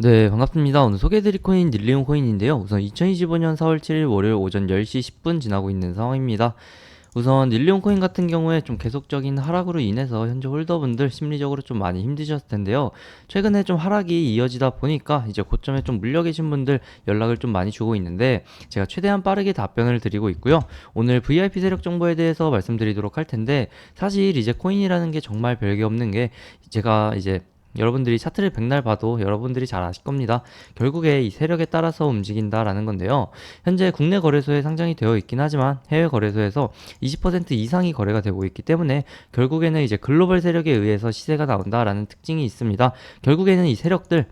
네, 반갑습니다. 오늘 소개해드릴 코인 닐리온 코인인데요. 우선 2025년 4월 7일 월요일 오전 10시 10분 지나고 있는 상황입니다. 우선 닐리온 코인 같은 경우에 좀 계속적인 하락으로 인해서 현재 홀더분들 심리적으로 좀 많이 힘드셨을 텐데요. 최근에 좀 하락이 이어지다 보니까 이제 고점에 좀 물려 계신 분들 연락을 좀 많이 주고 있는데 제가 최대한 빠르게 답변을 드리고 있고요. 오늘 VIP 세력 정보에 대해서 말씀드리도록 할 텐데 사실 이제 코인이라는 게 정말 별게 없는 게 제가 이제 여러분들이 차트를 백날 봐도 여러분들이 잘 아실 겁니다. 결국에 이 세력에 따라서 움직인다라는 건데요. 현재 국내 거래소에 상장이 되어 있긴 하지만 해외 거래소에서 20% 이상이 거래가 되고 있기 때문에 결국에는 이제 글로벌 세력에 의해서 시세가 나온다라는 특징이 있습니다. 결국에는 이 세력들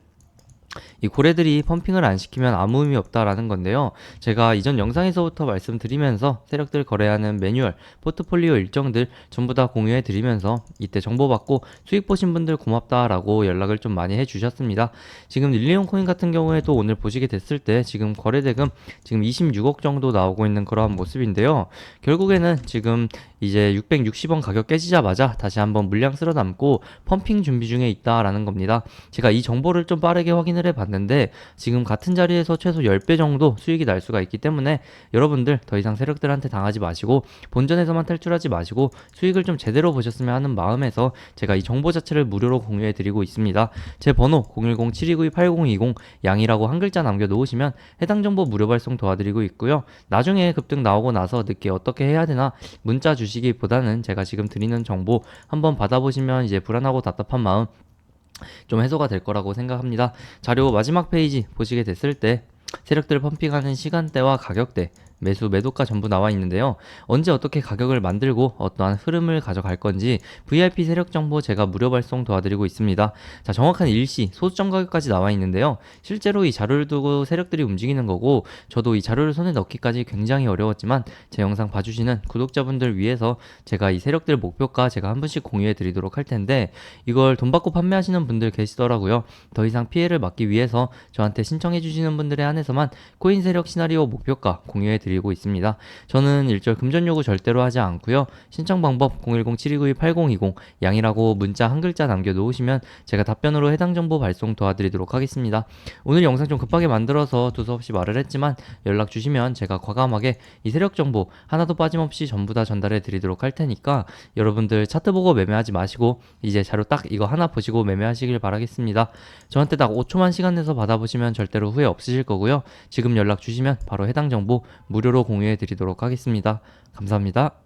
이 고래들이 펌핑을 안 시키면 아무 의미 없다라는 건데요. 제가 이전 영상에서부터 말씀드리면서 세력들 거래하는 매뉴얼, 포트폴리오 일정들 전부 다 공유해 드리면서 이때 정보 받고 수익 보신 분들 고맙다라고 연락을 좀 많이 해 주셨습니다. 지금 릴리온 코인 같은 경우에도 오늘 보시게 됐을 때 지금 거래 대금 지금 26억 정도 나오고 있는 그러한 모습인데요. 결국에는 지금 이제 660원 가격 깨지자마자 다시 한번 물량 쓸어 담고 펌핑 준비 중에 있다라는 겁니다. 제가 이 정보를 좀 빠르게 확인을 해 봤는데 지금 같은 자리에서 최소 10배 정도 수익이 날 수가 있기 때문에 여러분들 더 이상 세력들한테 당하지 마시고 본전에서만 탈출하지 마시고 수익을 좀 제대로 보셨으면 하는 마음에서 제가 이 정보 자체를 무료로 공유해 드리고 있습니다. 제 번호 010-7292-8020 양이라고 한 글자 남겨 놓으시면 해당 정보 무료 발송 도와드리고 있고요. 나중에 급등 나오고 나서 늦게 어떻게 해야 되나 문자 주시기보다는 제가 지금 드리는 정보 한번 받아보시면 이제 불안하고 답답한 마음 좀 해소가 될 거라고 생각합니다. 자료 마지막 페이지 보시게 됐을 때 세력들 펌핑하는 시간대와 가격대 매수 매도가 전부 나와 있는데요. 언제 어떻게 가격을 만들고 어떠한 흐름을 가져갈 건지 VIP 세력 정보 제가 무료 발송 도와드리고 있습니다. 자, 정확한 일시 소수점 가격까지 나와 있는데요. 실제로 이 자료를 두고 세력들이 움직이는 거고 저도 이 자료를 손에 넣기까지 굉장히 어려웠지만 제 영상 봐주시는 구독자분들 위해서 제가 이 세력들 목표가 제가 한 분씩 공유해 드리도록 할 텐데 이걸 돈 받고 판매하시는 분들 계시더라고요. 더 이상 피해를 막기 위해서 저한테 신청해 주시는 분들에 한해서만 코인 세력 시나리오 목표가 공유해 드리고 있습니다. 저는 일절 금전 요구 절대로 하지 않고요. 신청 방법 010-7292-8020 양이라고 문자 한 글자 남겨 놓으시면 제가 답변으로 해당 정보 발송 도와드리도록 하겠습니다. 오늘 영상 좀 급하게 만들어서 두서없이 말을 했지만 연락 주시면 제가 과감하게 이 세력 정보 하나도 빠짐없이 전부 다 전달해 드리도록 할 테니까 여러분들 차트 보고 매매하지 마시고 이제 자료 딱 이거 하나 보시고 매매하시길 바라겠습니다. 저한테 딱 5초만 시간 내서 받아보시면 절대로 후회 없으실 거고요. 지금 연락 주시면 바로 해당 정보 무료로 공유해 드리도록 하겠습니다. 감사합니다.